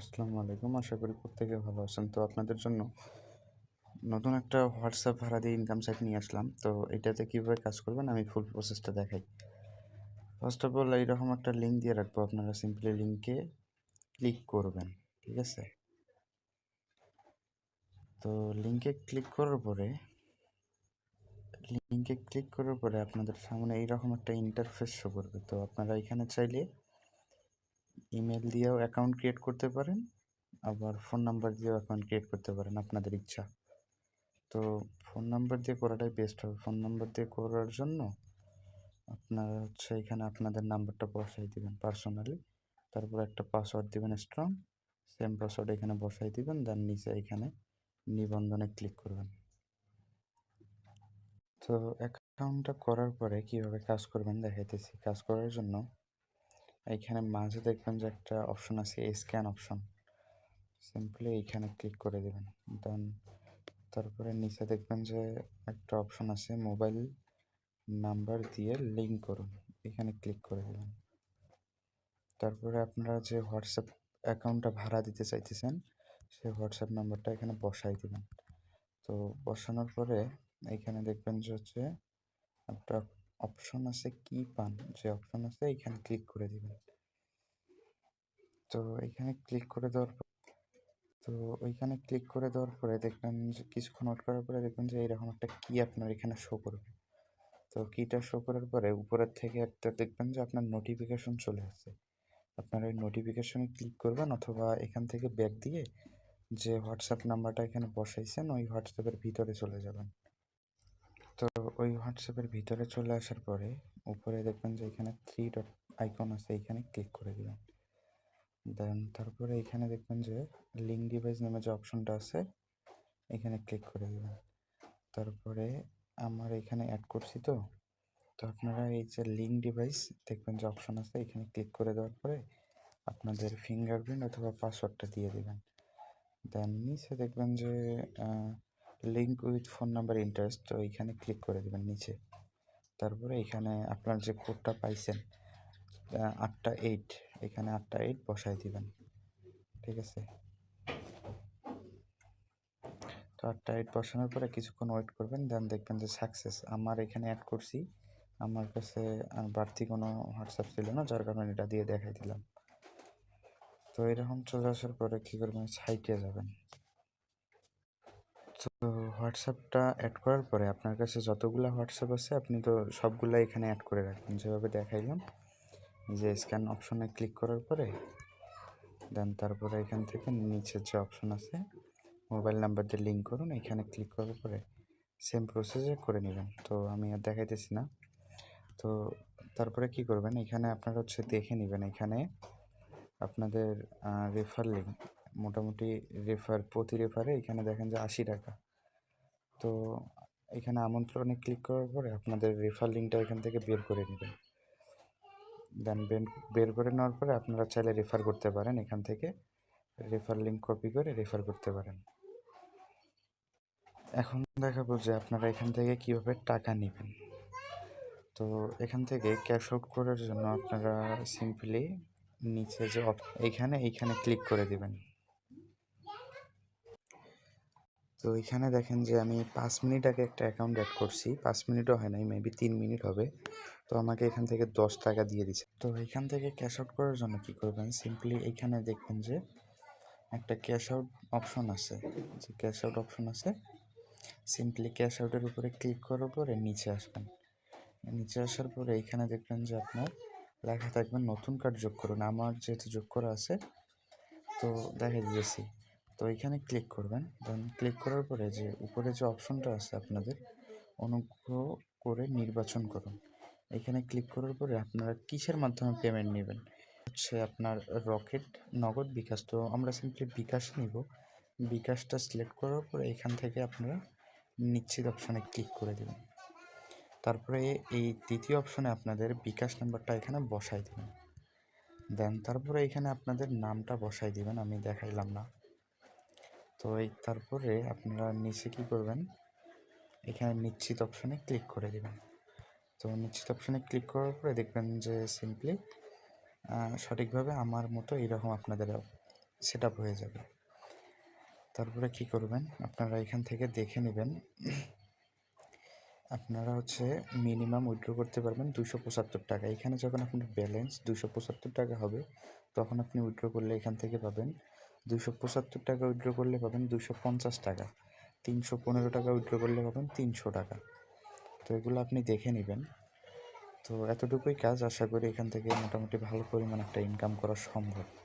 আসসালামু আলাইকুম। আশা করি প্রত্যেকে ভালো আছেন। তো আপনাদের জন্য নতুন একটা হোয়াটসঅ্যাপ ভাড়া দিয়ে ইনকাম সাইট নিয়ে আসলাম। তো এটাতে কীভাবে কাজ করবেন আমি ফুল প্রসেসটা দেখাই। ফার্স্ট অফ অল এইরকম একটা লিঙ্ক দিয়ে রাখব। আপনারা সিম্পলি লিঙ্কে ক্লিক করবেন, ঠিক আছে? তো লিঙ্কে ক্লিক করার পরে লিঙ্কে ক্লিক করার পরে আপনাদের সামনে এইরকম একটা ইন্টারফেস শো করবে। তো আপনারা এখানে চাইলে ইমেল দিয়েও অ্যাকাউন্ট ক্রিয়েট করতে পারেন, আবার ফোন নাম্বার দিয়েও অ্যাকাউন্ট ক্রিয়েট করতে পারেন আপনাদের ইচ্ছা। তো ফোন নাম্বার দিয়ে করাটাই বেস্ট হবে। ফোন নাম্বার দিয়ে করার জন্য আপনারা হচ্ছে এখানে আপনাদের নাম্বারটা বসাই দিবেন পার্সোনালি তারপর একটা পাসওয়ার্ড দেবেন স্ট্রং সেম পাসওয়ার্ড এখানে বসাই দিবেন দেন নিচে এখানে নিবন্ধনে ক্লিক করবেন। তো অ্যাকাউন্টটা করার পরে কীভাবে কাজ করবেন দেখাইতেছি। কাজ করার জন্য এইখানে মাঝে দেখবেন যে একটা অপশন আছে স্ক্যান অপশন সিম্পলি এইখানে ক্লিক করে দেবেন। দেন তারপরে নিচে দেখবেন যে একটা অপশন আছে মোবাইল নাম্বার দিয়ে লিঙ্ক করুন। এখানে ক্লিক করে দেবেন। তারপরে আপনারা যে হোয়াটসঅ্যাপ অ্যাকাউন্টটা ভাড়া দিতে চাইতেছেন, সেই হোয়াটসঅ্যাপ নাম্বারটা এখানে বসাই দেবেন। তো বসানোর পরে এখানে দেখবেন যে হচ্ছে একটা অপশন আছে কি পান? যে অপশন আছে এখানে ক্লিক করে দিবেন। তো এখানে ক্লিক করে দেওয়ার পর, তো ওইখানে ক্লিক করে দেওয়ার পরে দেখবেন যে কিছুক্ষণ ওয়েট করার পরে দেখবেন যে এরকম একটা কি আপনার এখানে শো করবে। তো কিটা শো করার পরে উপরের থেকে একটা দেখবেন যে আপনার নোটিফিকেশন চলে আসছে। আপনার ওই নোটিফিকেশনে ক্লিক করবেন অথবা এখান থেকে ব্যাক দিয়ে যে হোয়াটসঅ্যাপ নাম্বারটা এখানে বসাইছেন, ওই হোয়াটসঅ্যাপের ভিতরে চলে যাবেন। তো ওই হোয়াটসঅ্যাপের ভিতরে চলে আসার পরে উপরে দেখবেন যে এখানে থ্রি ডট আইকন আছে, এখানে ক্লিক করে দিবেন দেন তারপরে এখানে দেখবেন যে লিঙ্ক ডিভাইস নামে যে অপশনটা আছে, এখানে ক্লিক করে দেবেন তারপরে আমার এখানে অ্যাড করছি তো তো আপনারা এই যে লিঙ্ক ডিভাইস দেখবেন যে অপশন আছে, এখানে ক্লিক করে দেওয়ার পরে আপনাদের ফিঙ্গারপ্রিন্ট অথবা পাসওয়ার্ডটা দিয়ে দেবেন। দেন নিচে দেখবেন যে link with phone number interest তো এইখানে ক্লিক করে দেবেন নিচে। তারপরে এখানে আপনার যে কোডটা পাইছেন আটটা এইট এখানে আটটা এইট বসাই দিবেন। ঠিক আছে? তো আটটা এইট বসানোর পরে কিছুক্ষণ ওয়েট করবেন দেন দেখবেন যে সাকসেস আমার এখানে অ্যাড করছি, আমার কাছে বাড়তি কোনো হোয়াটসঅ্যাপ ছিল না, যার কারণে এটা দিয়ে দেখাই দিলাম। তো এরকম চলে আসার পরে কী করবেন? সাইটে যাবেন। তো হোয়াটসঅ্যাপটা অ্যাড করার পরে আপনার কাছে যতগুলো হোয়াটসঅ্যাপ আছে, আপনি তো সবগুলো এখানে অ্যাড করে রাখবেন। যেভাবে দেখাইলাম যে স্ক্যান অপশনে ক্লিক করার পরে দেন তারপরে এখান থেকে নিচের যে অপশন আছে মোবাইল নাম্বার দিয়ে লিঙ্ক করুন, এখানে ক্লিক করার পরে সেম প্রসেসে করে নেবেন। তো আমি আর দেখাইতেছি না। তো তারপরে কি করবেন, এখানে আপনারা হচ্ছে দেখে নেবেন। এখানে আপনাদের রেফার লিঙ্ক মোটামুটি রেফার প্রতি রেফারে এখানে দেখেন যে আশি টাকা। তো এখানে আমন্ত্রণে ক্লিক করার পরে আপনাদের রেফার লিঙ্কটা এখান থেকে বের করে নেবেন। দেন বের করে নেওয়ার পরে আপনারা চাইলে রেফার করতে পারেন। এখান থেকে রেফার লিঙ্ক কপি করে রেফার করতে পারেন। এখন দেখাবো যে আপনারা এখান থেকে কীভাবে টাকা নেবেন। তো এখান থেকে ক্যাশ আউট করার জন্য আপনারা সিম্পলি নিচে যে এইখানে এইখানে ক্লিক করে দিবেন। তো এখানে দেখেন যে আমি পাঁচ মিনিট আগে একটা অ্যাকাউন্ট অ্যাড করছি। পাঁচ মিনিটও হয় নাই মেবি তিন মিনিট হবে। তো আমাকে এখান থেকে দশ টাকা দিয়ে দিচ্ছে তো এখান থেকে ক্যাশ আউট করার জন্য কি করবেন? সিম্পলি এইখানে দেখবেন যে একটা ক্যাশ আউট অপশন আছে। যে ক্যাশ আউট অপশন আছে সিম্পলি ক্যাশ আউটের উপরে ক্লিক করার পরে নিচে আসবেন। নিচে আসার পরে এখানে দেখবেন যে আপনার লেখা থাকবেন নতুন কার্ড যোগ করুন। আমার যেহেতু যোগ করা আছে, তো দেখা দিয়েছি তো এখানে ক্লিক করবেন। দেন ক্লিক করার পরে যে উপরে যে অপশনটা আছে আপনাদের, অনুগ্রহ করে নির্বাচন করুন। এখানে ক্লিক করার পরে আপনারা কিসের মাধ্যমে পেমেন্ট নেবেন? হচ্ছে আপনার রকেট নগদ বিকাশ। তো আমরা সিম্পলি বিকাশ নিব। বিকাশটা সিলেক্ট করার পরে এখান থেকে আপনারা নিশ্চিত অপশানে ক্লিক করে দেবেন। তারপরে এই তৃতীয় অপশনে আপনাদের বিকাশ নাম্বারটা এখানে বসাই দেবেন। দেন তারপরে এখানে আপনাদের নামটা বসাই দিবেন। আমি দেখাইলাম না। তো এই তারপরে আপনারা নিচে কী করবেন? এখানে নিশ্চিত অপশানে ক্লিক করে দেবেন। তো নিশ্চিত অপশানে ক্লিক করার পরে দেখবেন যে সিম্পলি সঠিকভাবে আমার মতো এইরকম আপনাদের সেট হয়ে যাবে। তারপরে কি করবেন? আপনারা এখান থেকে দেখে নেবেন। আপনারা হচ্ছে মিনিমাম উইথড্র করতে পারবেন দুশো পঁচাত্তর টাকা। এখানে যখন আপনার ব্যালেন্স দুশো পঁচাত্তর টাকা হবে, তখন আপনি উইথড্র করলে এখান থেকে পাবেন দুশো পঁচাত্তর টাকা উইথড্র করলে পাবেন দুশো পঞ্চাশ টাকা। তিনশো পনেরো টাকা উইড্রো করলে পাবেন তিনশো টাকা। তো এগুলো আপনি দেখে নেবেন। তো এতটুকুই কাজ। আশা করি এখান থেকে মোটামুটি ভালো পরিমাণ একটা ইনকাম করা সম্ভব।